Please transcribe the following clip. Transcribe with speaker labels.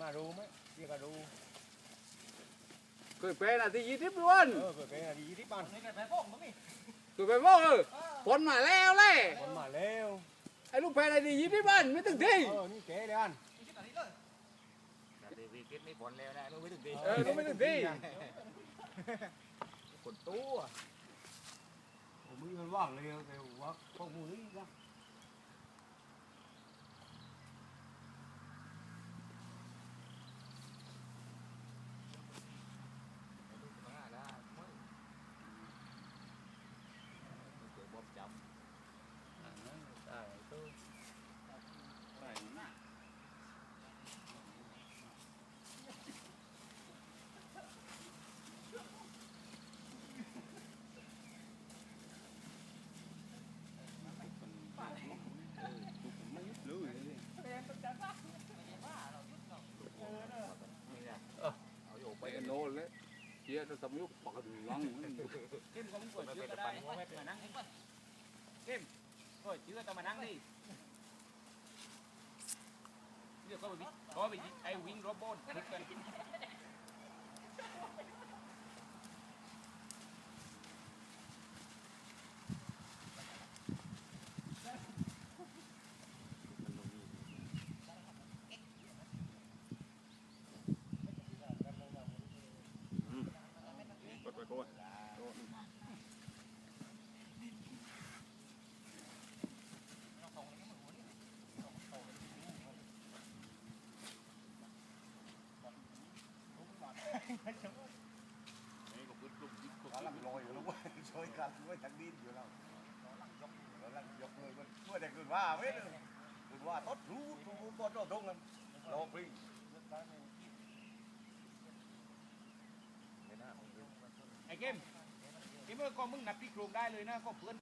Speaker 1: มารู้ไหมเรียกก็รู้
Speaker 2: เคยเป็นอะที่ยี่สิบล้วน
Speaker 1: เออเปิดเป็นอะไรที่บ้าน
Speaker 2: เคยไปบอกเออผลมาแล้วแหละ
Speaker 1: คนมาแล้ว
Speaker 2: ไอ้ลูกแพ้อะไรที่ยี่สิบล้านไม่ถึงที่
Speaker 1: เออนี่เก๋เลยอัน
Speaker 3: แต่วีกินนี่ผลแล้วนะนู้นไม่ถึงดี
Speaker 2: เออก็ไม่ถึงที่
Speaker 3: คนตู้อะ
Speaker 1: ผมมือมันว่างเลยแต่ว่าพวกมือนี่นะ
Speaker 3: มาได้ไม่เกิดบอบจับ
Speaker 1: ได้ตู้
Speaker 3: นี่นะเอาอยู่
Speaker 2: ไป
Speaker 3: ไป
Speaker 2: กั นโนเลยเชียร์จะสมยุคปากหลัง
Speaker 3: เข้มก็มึงกดเยอะก็ได้มานั่งเข้มก็เยอะต้องมานั่งดิเดี๋ยวก็ไปก็ไปไอ้วิ่งรถบนทุกกัน
Speaker 2: กดไปก่อน
Speaker 1: หลังลอยอยู่แล้วเว้ย ช่วยกันช่วยทางดินอยู่แล้วหลังยกหลังยกเลยมันช่วยแต่คืนว่าไม่เลยคืนว่าต้นรู้รู้ต้นตรงนั้นลองปริง
Speaker 3: ไอ้เกมเข้มเมื่อก่อนมึงนับพี่โครงได้เลยนะก็เพื่อน